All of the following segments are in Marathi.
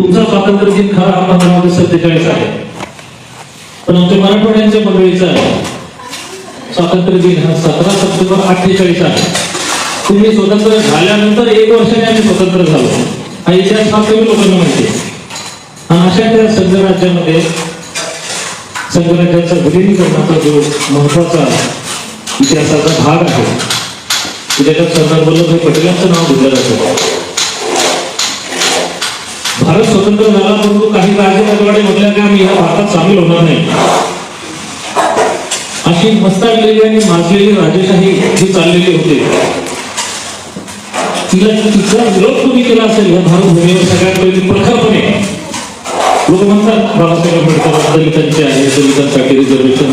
तुमचा स्वातंत्र्य दिन खरा हा पंधरा ऑगस्ट सत्तेचाळीस आहे. पण आमच्या मराठवाड्यांच्या मंडळीचा स्वातंत्र्य दिन हा सतरा सप्टेंबर अठ्ठेचाळीस आहे. तुम्ही स्वतंत्र झाल्यानंतर एक वर्षाने आम्ही स्वतंत्र झालो. हा इतिहास हा कमी लोकांना माहिती आणि अशा त्या संघराज्यामध्ये संघराज्याचा विलिनीकरणाचा जो महत्त्वाचा इतिहासाचा भाग आहे की त्याच्यात सरदार वल्लभभाई पटेलांचं नाव घेतलं जातं भारत स्वतंत्र झाला परंतु काही राजे राजवाडे म्हटल्या की आम्ही या भारतात सामील होणार नाही. अशी मस्ताडलेली आणि माजलेली राजेशाही जी चाललेली होती. तिला तिचा विरोध तुम्ही केला असेल या भारत भूमीवर सगळ्यात पहिली प्रखरपणे? लोक म्हणतात बाबासाहेब आंबेडकर दलितांचे आहे दलितांसाठी रिझर्वेशन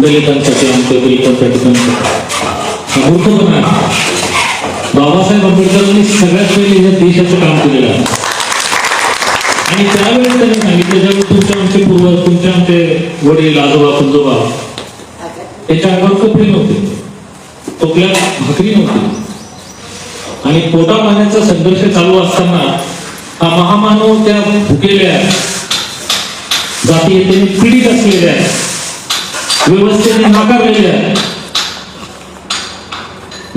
दलितांसाठी आमचं दलितांसाठी मूर्खपणा बाबासाहेब आंबेडकरांनी सगळ्यात पहिले या देशाचं काम केलेलं आहे. आणि त्यावेळेस त्यांनी सांगितलं ज्यावेळेस तुमचे आमचे पूर्वज तुमचे आमचे वडील आजोबा पंजोबा त्याच्या अंगावर कपडे नव्हते. टोपल्यात भाकरी नव्हती. आणि पोटा पाण्याचा संघर्ष चालू असताना हा महामानव त्या भुकेल्या जातीयतेने पीडित असलेल्या व्यवस्थेने नाकारलेल्या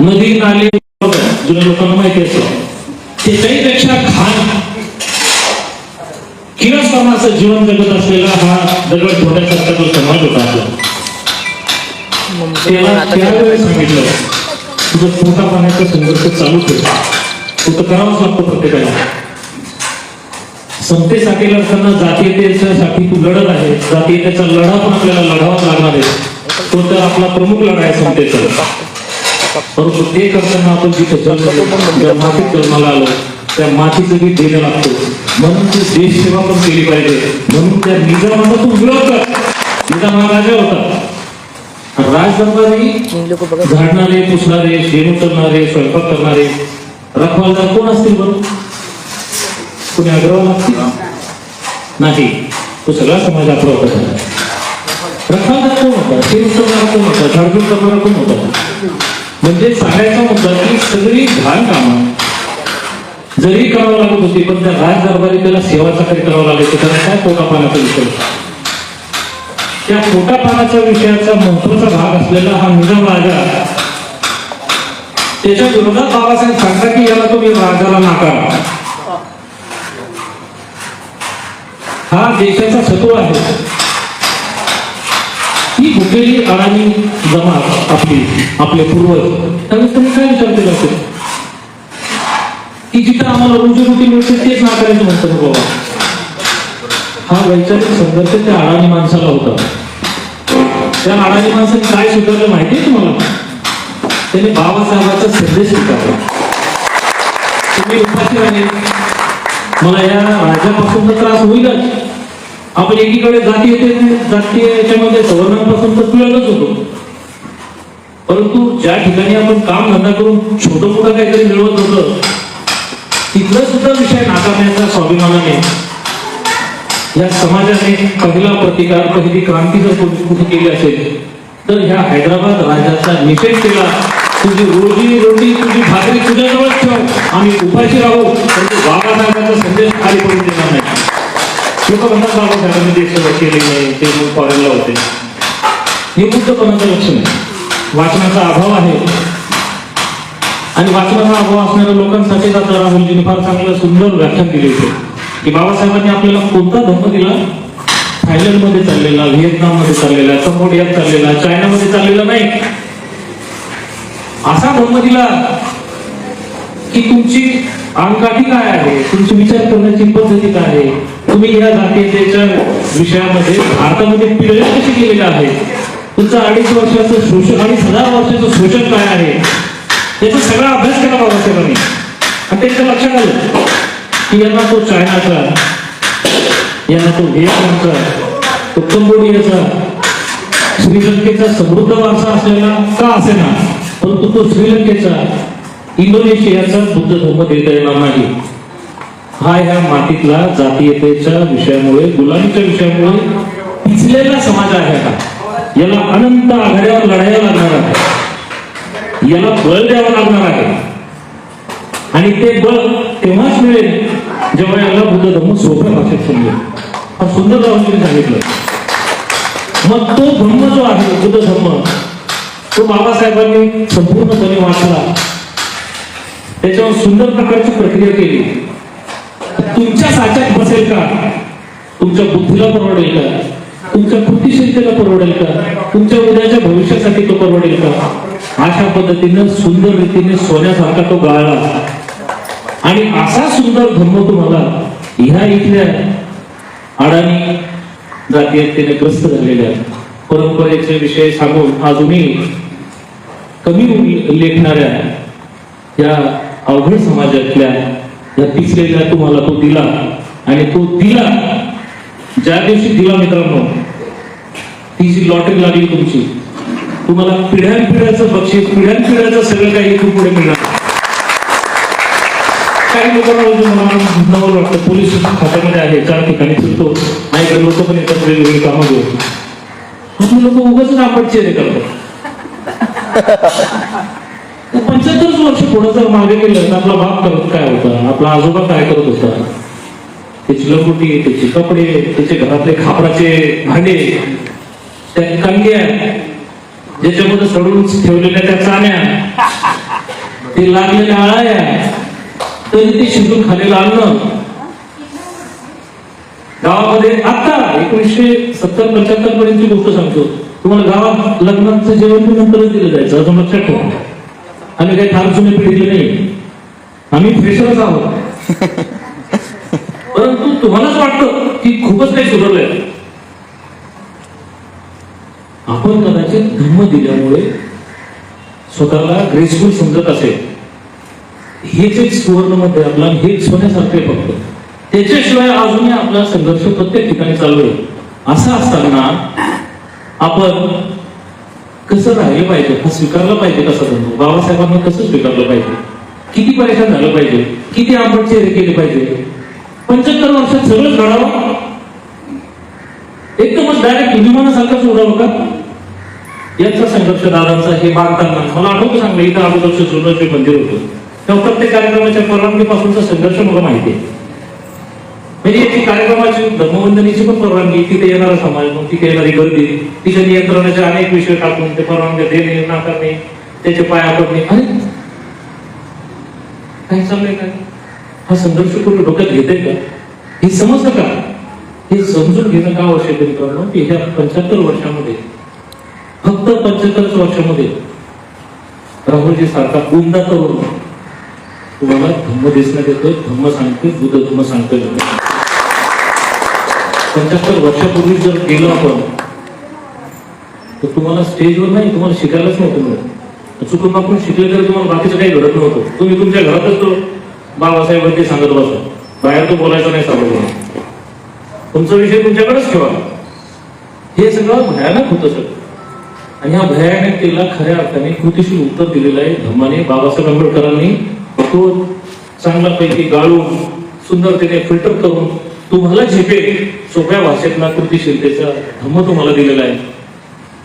नदी नाले जुन्या लोकांना माहिती असतं. त्याच्याही पेक्षा किरस्थानाचं जीवन जगत असलेला हा दगड थोड्यासारखा जो समाज होता. आपला त्याला त्यावेळेस सांगितलं तुझं पोटा पाण्याचा संघर्ष चालू ठेव तो तर करावाच लागतो प्रत्येकाला. लढताना जातीयतेसाठी तू लढत आहे. जातीयतेचा लढा पण आपल्याला लढावाच लागणार आहे. तो तर आपला प्रमुख लढा आहे समतेचा. परंतु ते करताना आपण जिथे जन्माला आलो. त्या मातीचं बी देणं लागतो. म्हणून ते देशसेवा पण केली पाहिजे. म्हणून त्या निजामाचा तू विरोध कर. निजाम हा राजा होता. राजदरबारी झाडणारे पुसणारे शेण उचलणारे स्वयंपाक करणारे रखवालदार कोण असतील बरं? कोणी आग्रह असतील नाही. तो सगळा समाज आपला होता. रखवालदार कोण होता? शेण उचलणारा कोण होता? झाडझूड करणारा कोण होता? म्हणजे सांगायचा मुद्दा की सगळी घाण कामं जरी करावं लागत होती पण त्या राज दरबारी त्याला सेवा चाकरी करावं लागायचं त्याला काय पोटा विषय त्या पोटा विषयाचा महत्त्वाचा भाग असलेला हा निजाम राजा त्याच्या विरोधात बाबासाहेब सांगतात की याला तुम्ही राजाला नाकारा. हा देशाचा सत्व आहे. ही भुकेली अडाणी जमात आपली आपले पूर्वज. त्यावेळेस तुम्ही काय विचार केला असेल? जिथं आम्हाला रोजीरोटी मिळते तेच नाकारायचं म्हणतात बाबा. हा वैचारिक संघर्ष त्या अडाणी माणसाला होता. त्या अडाणी माणसाने काय स्वीकारलं माहितीये तुम्हाला? त्याने बाबासाहेबांचा संदेश स्वीकारला. तुम्ही उपाशी राहिले. मला या राजापासून तर त्रास होईलच. आपण एकीकडे जाती येते जातीय याच्यामध्ये सवर्णांपासून तर पिळलंच होतो. परंतु ज्या ठिकाणी आपण काम धंदा करून छोटं मोठं काहीतरी मिळवत होतं तिथलं सुद्धा विषय नाकारण्याचा स्वाभिमानाने या समाजाने पहिला प्रतिकार पहिली क्रांती जर कोणी कुठे केली असेल तर ह्या हैदराबाद राजाचा निषेध केला. तुझी रोजी रोटी तुझी भाकरी तुझ्याजवळच ठेव. आम्ही उपाशी राहू परंतु बाबासाहेबांचा संदेश खाली पडून देणार नाही. लोक म्हणतात बाबासाहेबांनी देशसेवा केली नाही ते फॉरेनला होते. हे कुठपणाचं लक्ष नाही. वाचनाचा अभाव आहे. आणि वाचनाचा अभाव असणाऱ्या लोकांसाठी आता राहुलजीने फार चांगलं सुंदर व्याख्यान दिले होते की बाबासाहेबांनी आपल्याला कोणता धर्म दिला? थायलंडमध्ये चाललेला व्हिएतनाममध्ये चाललेला कंबोडियात चाललेला चायनामध्ये चाललेला नाही. असा धर्म दिला की तुमची अंगकाठी काय आहे? तुमची विचार करण्याची पद्धती काय आहे? तुम्ही या जातीच्या विषयामध्ये भारतामध्ये पिढ्या कशी केलेल्या आहेत? तुमचं अडीच वर्षाचं शोषण अडीच हजार वर्षाचं शोषण काय आहे? याचा सगळा अभ्यास केला बाबासाहेबांनी आणि त्यांच्या लक्षात आलं की यांना तो चायनाचा यांना तो व्हिएतनामचा तो कंबोडियाचा श्रीलंकेचा समृद्ध वारसा असलेला का असेना परंतु तो श्रीलंकेचा इंडोनेशियाचा बुद्ध धर्म देता येणार नाही हा ह्या मातीतला जातीयतेच्या विषयामुळे गुलामीच्या विषयामुळे पिचलेला समाज आहे आता याला अनंत आघाड्यावर लढायला लागणार आहे. याला बळ द्यावं लागणार आहे. आणि ते बळ तेव्हाच मिळेल जेव्हा याला बुद्ध धम्म सोप्या भाषेत समजेल. हा सुंदर राहून सांगितलं. मग तो धम्म जो आहे बुद्ध धर्म तो बाबासाहेबांनी संपूर्णपणे वाचला. त्याच्यावर सुंदर प्रकारची प्रक्रिया केली. तुमच्या साच्यात बसेल का? तुमच्या बुद्धीला परवडेल का? तुमच्या कृतिशीलतेला परवडेल का? तुमच्या उद्याच्या भविष्यासाठी तो परवडेल का? अशा पद्धतीनं सुंदर रीतीने सोन्यासारखा तो गाळला. आणि असा सुंदर धर्म तुम्हाला ह्या इथल्या अडाणी जातीयतेने ग्रस्त झालेल्या परंपरेचे विषय सांगून अजूनही कमी लेखणाऱ्या या अवघड समाजातल्या या पिसलेल्या तुम्हाला तो दिला आणि तो दिला ज्या दिवशी दिला मित्रांनो ती जी लॉटरी लागली तुमची तुम्हाला पिढ्यान पिढ्याचं बक्षीस पिढ्यान पिढ्याचं सगळं काही इथून पुढे मिळणार. काही लोकांना नवल वाटतं. पोलीस खात्यामध्ये आहे चार ठिकाणी फिरतो. नाही तर लोक पण येतात वेगवेगळी कामं घेऊन. लोक उगाच आपण चेहरे करतात पंच्याहत्तर वर्ष पुढे जर मागे गेलं तर आपला बाप करत काय होता? आपला आजोबा काय करत होता? त्याची लंगोटी त्याचे कपडे त्याचे घरातले खापराचे भांडे त्या कणक्या ज्याच्यामध्ये सडून ठेवलेल्या त्या चाण्या? ते लागलेल्या आळ्या तरी ते शिजून खाल्लेलं अन्न गावामध्ये आता एकोणीसशे सत्तर पंच्याहत्तर पर्यंतची गोष्ट सांगतो. तुम्हाला गावात लग्नाचं जेवण पण नंतरच दिलं जायचं अजून लक्षात ठेवा. आम्ही काही फार जुने पिढीतले नाही. आम्ही फ्रेशरच आहोत. परंतु तुम्हालाच वाटतं की खूपच काही सुधारलंय. आपण कदाचित धम्म दिल्यामुळे स्वतःला ग्रेसफुल समजत असेल. हेच एक सुवर्णमध्ये आपला हेच सोन्यासारखे फक्त. त्याच्याशिवाय अजूनही आपला संघर्ष प्रत्येक ठिकाणी चालू आहे. असं असताना आपण कसं राहिलं पाहिजे? हा स्वीकारलं पाहिजे कसा धर्म? बाबासाहेबांना कसं स्वीकारलं पाहिजे? किती परेशान झालं पाहिजे? किती आंबट चेहरे केले पाहिजे? पंच्याहत्तर वर्षात सगळं घडावं? एकदमच डायरेक्ट विमानासारखाच उडावं का? याचा संघर्ष दादांचा हे बांधताना मला आठवतं सांगलं इथं अगोदरचं जुनं जे मंदिर होतं. तेव्हा प्रत्येक कार्यक्रमाच्या परवानगीपासूनचा संघर्ष मला माहिती आहे. म्हणजे याची कार्यक्रमाची धर्मवंदनीची पण परवानगी तिथे येणारा समाज मग तिथे येणारी गर्दी तिच्या नियंत्रणाचे अनेक विषय टाकून ते परवानगी देणे नाकारणे त्याचे पाया पडणे अरे! काय चाललंय काय? हा संघर्ष करून डोक्यात घेते का? हे समजतं का? हे समजून घेणं का हो आवश्यक आहे की ह्या पंच्याहत्तर वर्षामध्ये फक्त पंचेचाळीस वर्षामध्ये राहुलजी सारखा गुंडा करून तुम्हाला धम्म दिसण्यात येतोय. धम्म सांगते बुद्ध धम्म सांगतोय. पंच्याहत्तर वर्षापूर्वी जर गेलो आपण तर तुम्हाला स्टेजवर नाही तुम्हाला शिकायलाच नव्हतं मिळत. चुकून आपण शिकले तरी तुम्हाला बाकीचं काही घडत नव्हतं. तुम्ही तुमच्या घरातच तो बाबासाहेब सांगत बसा. बाहेर तो बोलायचा नाही सांगत तुमचा विषय तुमच्याकडेच ठेवा. हे सगळं भयानक होतं सगळं. आणि ह्या भयानकतेला खऱ्या अर्थाने कृतीशील उत्तर दिलेलं आहे धम्माने बाबासाहेब आंबेडकरांनी तो चांगल्यापैकी गाळून सुंदरतेने फिल्टर करून तुम्हाला झेपेल सोप्या भाषेतला कृतीशीलतेचा धम्म तुम्हाला दिलेला आहे.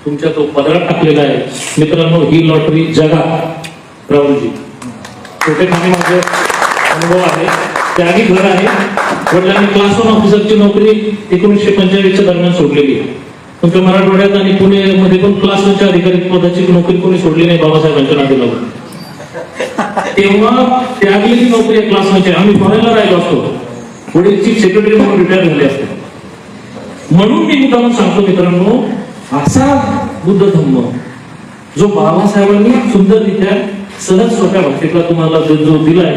तुमच्या तो पदरात टाकलेला आहे. मित्रांनो ही लॉटरी जगा राहुलजी. छोटे खाणे माझे अनुभव आहे. त्यागी घर आहे. वडिलांनी क्लास वन ऑफिसरची नोकरी एकोणीसशे पंचेचाळीसच्या दरम्यान सोडलेली आहे. फक्त मराठवाड्यात आणि पुणे मध्ये पण क्लासच्या अधिकारी पदाची नोकरी कोणी सोडली नाही बाबासाहेबांच्या नादी लागून तेव्हा त्यागलेली नोकरी आहे क्लास आम्ही फॉरेनला राहिलो असतो. वडील चीफ सेक्रेटरी म्हणून रिटायर झाले असतो. म्हणून मी मुद्दा सांगतो मित्रांनो असा बुद्ध धम्म जो बाबासाहेबांनी सुंदररित्या सहज सोप्या भाषेतला तुम्हाला जो जो दिलाय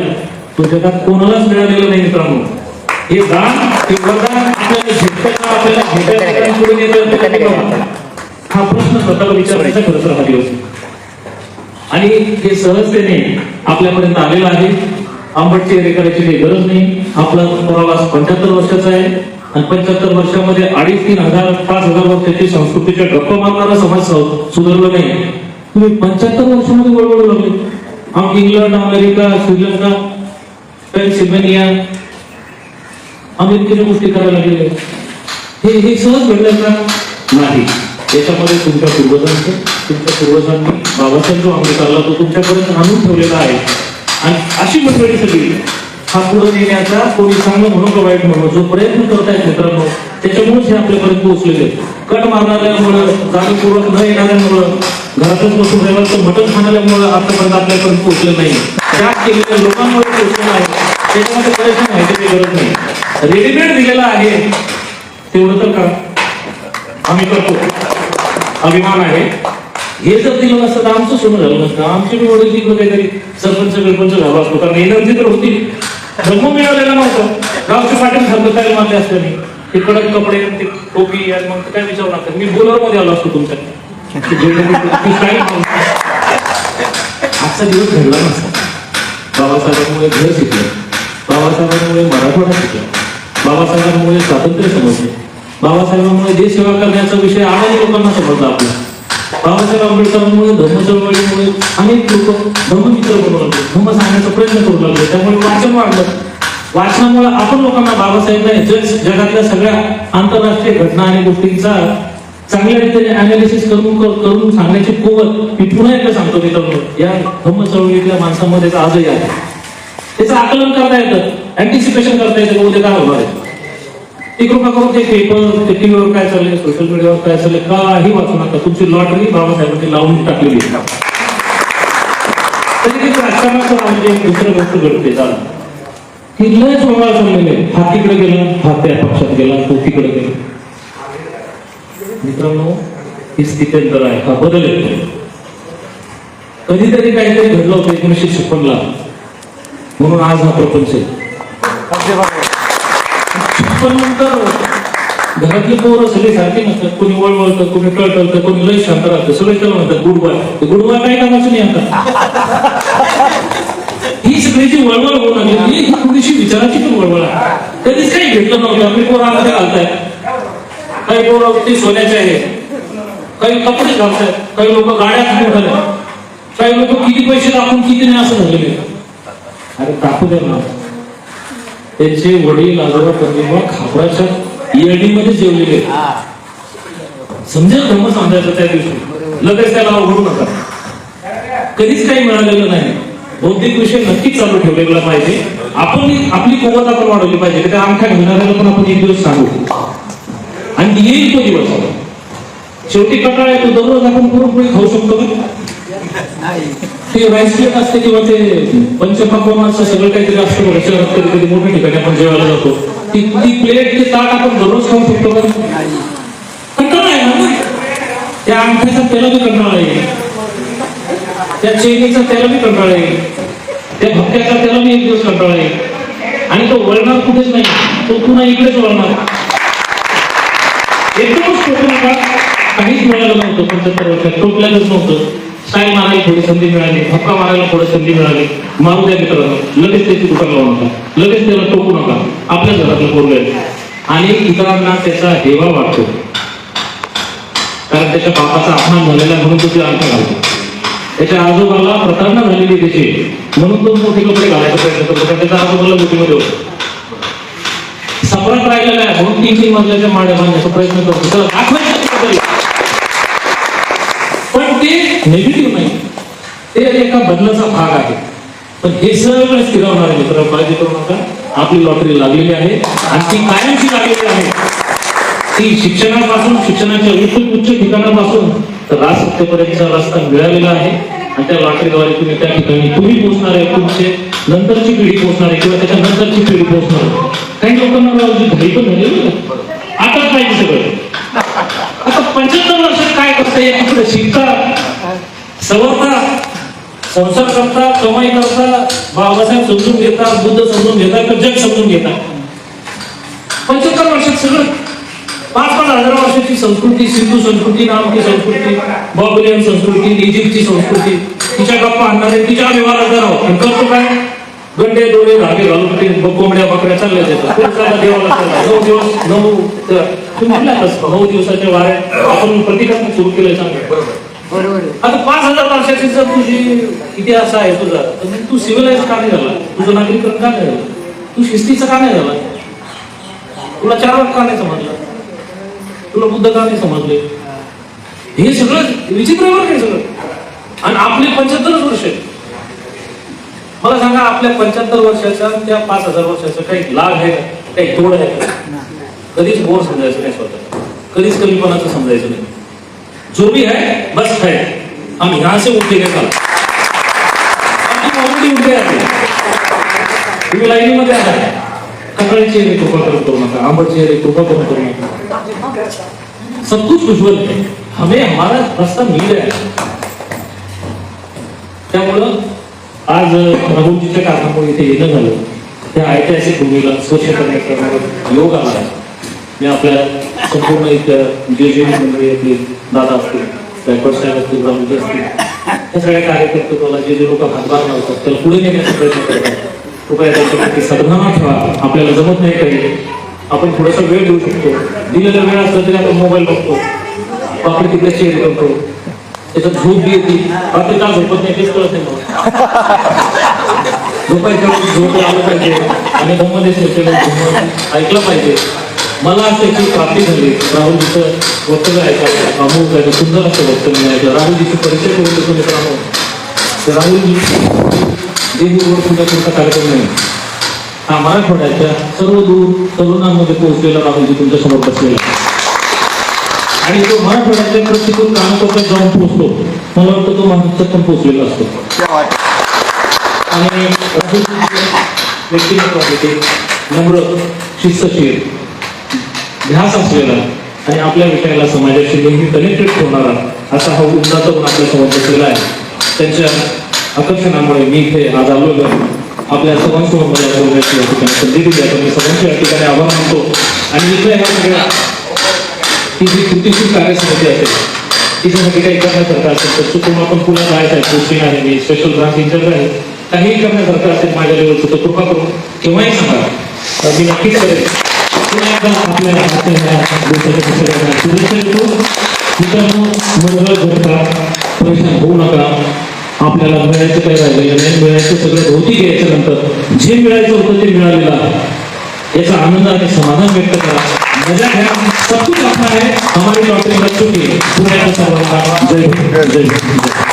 तो जगात कोणालाच मिळालेला नाही मित्रांनो. हे दान हे वरदान आपल्याला का आपल्याला आणि पुढे नेतं. हा प्रश्न स्वतःला विचारण्याचा खरंच तर हा दिवस. आणि हे सहजतेने आपल्यापर्यंत आलेलं आहे. आंबट चेहरे करायची काही गरज नाही. आपला प्रवास पंच्याहत्तर वर्षाचा आहे. आणि पंच्याहत्तर वर्षामध्ये अडीच तीन हजार पाच हजार वर्षाची संस्कृतीच्या गप्पा मारणारा समाज सुधारला नाही. तुम्ही पंच्याहत्तर वर्षामध्ये वळवळू लागले. आम इंग्लंड अमेरिका श्रीलंका पेन्सिल्वेनिया अमेरिकेने गोष्टी करायला लागले हे हे सहज घडलं का? नाही. याच्यामध्ये तुमच्या पूर्वजांचं तुमच्या पूर्वजांनी बाबासाहेब जो आंबेडकरला तो तुमच्यापर्यंत आणून ठेवलेला आहे. आणि अशी मंडळी सगळी हा पुढे नेण्याचा कोणी चांगलं म्हणून का वाईट म्हणून जो प्रयत्न करतायत मित्रांनो त्याच्यामुळेच हे आपल्यापर्यंत पोहोचलेले. कट मारणाऱ्यामुळं जाणीवपूर्वक न येणाऱ्यामुळं घरातच बसून रविवारचं मटण खाणाऱ्यामुळं आतापर्यंत आपल्यापर्यंत पोहोचलं नाही. त्याग केलेल्या लोकांमुळे पोहोचलं आहे. त्याच्यामध्ये बऱ्याचशा माहितीची गरज नाही. रेडीमेड दिलेला आहे. तेवढं तर का आम्ही करतो. अभिमान आहे. हे जर दिलं नसतं तर आमचं सोनं झालं नसतं. आमचे बी वडील तिकडे काहीतरी सरपंच बिरपंच झालो असतो. कारण एनर्जी तर होती. जन्म मिळालेला नव्हतं. गावचे पाटील सारखं काय मारले असतं मी ते कडक कपडे ते टोपी आणि मग काय विचारू नका. मी बोलरमध्ये आलो असतो तुमच्या. आजचा दिवस घडला नसता. बाबासाहेबांमुळे घर शिकलं बाबासाहेबांमुळे मराठवाडा शिकला बाबासाहेबांमुळे स्वातंत्र्य समजले. बाबासाहेबांमुळे देश सेवा करण्याचा विषय आवाज लोकांना समजला आपला. बाबासाहेब आंबेडकरांमुळे धर्म चळवळीमुळे अनेक लोक धर्ममित्र बनू लागले. धर्म सांगण्याचा प्रयत्न करू लागले. त्यामुळे वाचन वाढलं. वाचनामुळे आपण लोकांना बाबासाहेबांनी जग जगातल्या सगळ्या आंतरराष्ट्रीय घटना आणि गोष्टींचा चांगल्या रीतीने अनालिसिस करून करून सांगण्याची कुवत मी पुन्हा एकदा सांगतो मित्रांनो या धम्म चळवळीतल्या माणसामध्ये आजही आहे. त्याचं आकलन करता येतं. अँटिसिपेशन करता येतं की उद्या काय होणार आहे? ती कृपा करून ते पेपर ते टीव्हीवर काय चाललंय सोशल मीडियावर काय चाललंय काही वाचू नका. तुमची लॉटरी बाबासाहेबांनी लावून टाकलेली आहे. तरी ते राजकारणाचं म्हणजे दुसरं गोष्ट घडते. चालू ही लयच वळवा चाललेली आहे. हा तिकडे गेला हा त्या पक्षात गेला तो तिकडे गेला. मित्रांनो ही स्थित्यंतर आहे हा बदल येतो कधीतरी काहीतरी घडलं होतं एकोणीसशे छप्पनला. म्हणून आज हा प्रपंच छप्पन नंतर घरातली पोरं सगळे सारखे नसतात. कोणी वळवळतं कोणी टळटळतं कोणी लय शांत राहतं. सगळे त्याला म्हणतात गुड बॉय. ते गुड बॉय काय कामाचं नाही आता. ही सगळ्याची वळवळ होऊ लागली ही थोडीशी विचाराची पण वळवळ आहे. कधीच काही भेटलं नव्हतं. आपली पोरं आमध्ये घालतायत. काही पोरं अगदी सोन्याचे आहेत. काही कपडे घालतात. काही लोक गाड्या घेऊन काही लोक किती पैसे टाकून किती नाही असं झालेले अरे टाकू द्या ना. त्यांचे वडील आजोबा मग खापराच्या मध्ये जेवलेले. समजेल धर्म समजायचं त्या दिवशी. लगेच त्याला उघडू नका. कधीच काही मिळालेलं नाही. बौद्धिक विषय नक्कीच चालू ठेवलेला पाहिजे. आपण आपली कुवत आपण वाढवली पाहिजे. त्या अंगठ्या घेणाऱ्याला पण आपण एक दिवस सांगू. आणि येईल तो दिवस. शेवटी कंटाळा येतो दररोज आपण पुरणपोळी खाऊ शकतो का? ते राईस प्लेट असते किंवा ते पंचपक्वानाचं सगळं काहीतरी असतं शहरात कधी कधी मोठ्या ठिकाणी आपण जेवायला जातो. ती ती प्लेट ते ताट आपण दररोज खाऊ शकतो का? कंटाळा आहे ना त्या अंगठ्याचा त्याला बी कंटाळा येईल त्या चेनीचा त्याला बी कंटाळा येईल त्या भक्त्याचा त्याला बी एक दिवस कंटाळा येईल आणि तो वळणार कुठेच नाही. तो पुन्हा इकडेच वळणार. एकदमच टोकू नका काहीच मिळालं नव्हतं पंच्याहत्तर वर्षात टोकल्याच नव्हतं. साई मारायला थोडी संधी मिळाली. धक्का मारायला थोडी संधी मिळाली. मारू द्या मित्रांनो. लगेच त्याची दुकान लावू नका. लगेच त्याला टोकू नका. आपल्या घरातलं पोरग आणि इतरांना त्याचा हेवा वाटतो. कारण त्याच्या बापाचा अपमान झालेला म्हणून तो ते अर्थ घालतो. त्याच्या आजोबाला प्रतारणा झालेली त्याची. म्हणून तो मोठे कपडे घालायचा प्रयत्न करतो. त्याच्या आजोबाला मोठीमध्ये होतो. सपरात राहिलेला आहे म्हणून तीन तीन मजल्याच्या माड्या बांधण्याचा प्रयत्न करतो. त्याला दाखवायचं पण ते नेगेटिव्ह नाही. ते एका बदलाचा भाग आहे. पण हे सगळं स्थिरवणार आहे मित्र काळजी करू नका. आपली लॉटरी लागलेली आहे. आणि ती कायमची लागलेली आहे. ती शिक्षणापासून शिक्षणाच्या उच्च उच्च ठिकाणापासून तर राजसत्तेपर्यंतचा रस्ता मिळालेला आहे. आणि त्या लॉटरीद्वारे तुम्ही त्या ठिकाणी तुम्ही पोहोचणार आहे तुमचे नंतरची पिढी पोहोचणार आहे किंवा त्याच्या नंतरची पिढी पोहोचणार. आहे काही लोकांना घाई पण झाली आताच पाहिजे सगळं? आता पंच्याहत्तर वर्षात काय करता येईल तिकडे शिकता सवरता? संसार करता कमाई करता बाबासाहेब समजून घेता बुद्ध समजून घेता तर जग समजून घेता? पंच्याहत्तर वर्षात सगळं पाच पाच हजार वर्षाची संस्कृती सिंधू संस्कृती नामकी संस्कृती बॉबलियन संस्कृती इजिप्तची संस्कृती तिच्या गप्पा आणणारे तिच्या व्यवहारात राहू करतो काय? गंडे दोरे धागे घालून ते कोंबड्या बकऱ्या चालल्या जातात. देवाला नऊ दिवस नऊ तर तुम्ही म्हटलं तसं नऊ दिवसाच्या वाऱ्यात आपण प्रतिकात्मक सुरू केलंय चांगलं. आता पाच हजार वर्षाची जर तुझी इतिहास आहे तुझा तर तू सिव्हिलाइज का नाही झाला? तुझं नागरिकरण का नाही झालं? तू शिस्तीचं का नाही झाला? तुला चार वाट का नाही समजलं? तुला बुद्ध का नाही समजले? हे सगळं विचित्र आहे बरं का हे सगळं. आणि आपले पंच्याहत्तरच वर्ष आहेत. मला सांगा आपल्या पंच्याहत्तर वर्षाच्या त्या पाच हजार वर्षाचा काही लाभ आहे का? काही तोड आहे का? कधीच बोर समजायचं नाही स्वतः कधीच कमीपणाचं समजायचं नाही. जो भी है बस है हम यहां से उठते गए कल ऑलरेडी उठे आहे. तुम्ही लाईनीमध्ये आहे ककड़ी चेहरे कृपा करून करू नका. आंबटची चेहरे कृपा करून करू नका. सब कुछ उज्जवल है हमें हमारा रास्ता मिल गया है. त्यामुळं आज प्रभूजीच्या कारणामुळे इथे येणं झालं. त्या ऐतिहासिक भूमीला स्वच्छ करण्याचा योग आला. मी आपल्या संपूर्ण इथं जे जे मंडळी असतील दादा असतील बॅकवर्ड साहेब असतील रामजी असतील त्या सगळ्या कार्यकर्त्याला जे जे लोक हातभार लावतात त्याला पुढे नेण्याचा प्रयत्न करतात. कृपया त्याच्यासाठी सद्भावना ठेवा. आपल्याला जमत नाही काही. आपण थोडासा वेळ देऊ शकतो. दिलेला वेळ असला तरी आपण मोबाईल बघतो. आपण तिकडे शेअर करतो. त्याच्यात झोप बी येते. रात्री का झोपत नाही तेच कळत नाही मला. झोपायच्या झोप आलं पाहिजे. आणि धम्मदेश ऐकलं पाहिजे. मला असं की प्राप्ती झाली. राहुलजीचं वक्तव्य ऐकायचं अमोल आहे सुंदर असं वक्तव्य आहे राहुलजीची परिचय करून देतो मित्रांनो. तर राहुलजी देवीवर तुमचा कार्यक्रम नाही. हा मराठवाड्याच्या सर्व दूर तरुणांमध्ये पोहोचलेला राहुलजी तुमच्यासमोर बसलेला आहे. आणि तो मराठवाड्याच्या प्रत्येक कानाकोपऱ्यात जाऊन पोहोचतो मला वाटतं तो महाराष्ट्रात पण पोहोचलेला असतो. आणि व्यक्तिमत्व नम्र शिस्तशीर ध्यास असलेला आणि आपल्या विषयाला समाजाशी नेहमी कनेक्टेड ठेवणारा असा हा उन्नाचा गुण आपल्यासमोर बसलेला आहे. त्यांच्या आकर्षणामुळे मी इथे आज आलेलो आहे. आपल्या सर्वांसमोर मला बोलण्याची या ठिकाणी संधी दिली आहे. मी सर्वांचे या ठिकाणी आभार मानतो. आणि इथे ह्या सगळ्या ही जी कृतीशील कार्यसमिती असेल तिच्यासाठी काही करण्यासारखं असेल तर चुकून आपण पुन्हा जायचं आहे पोस्टिंग आहे. मी स्पेशल ब्रांच इंचार्ज आहे. काहीही करण्यासारखं असेल माझ्या लेवलचं तर कृपा करून केव्हाही सांगा. मी नक्कीच करेन. पुन्हा एकदा आपल्या मित्रांनो मंडळ घडका परेशान होऊ नका. आपल्याला मिळायचं काय राहिलं नाही मिळायचं सगळं भौतिक यायच्या नंतर जे मिळायचं होतं ते मिळालेलं आहे. याचा आनंद आणि समाधान व्यक्त करा. मजा घ्या सब कुछ अपना है हमारी लॉटरी बच्चों की पुन्हा जय जय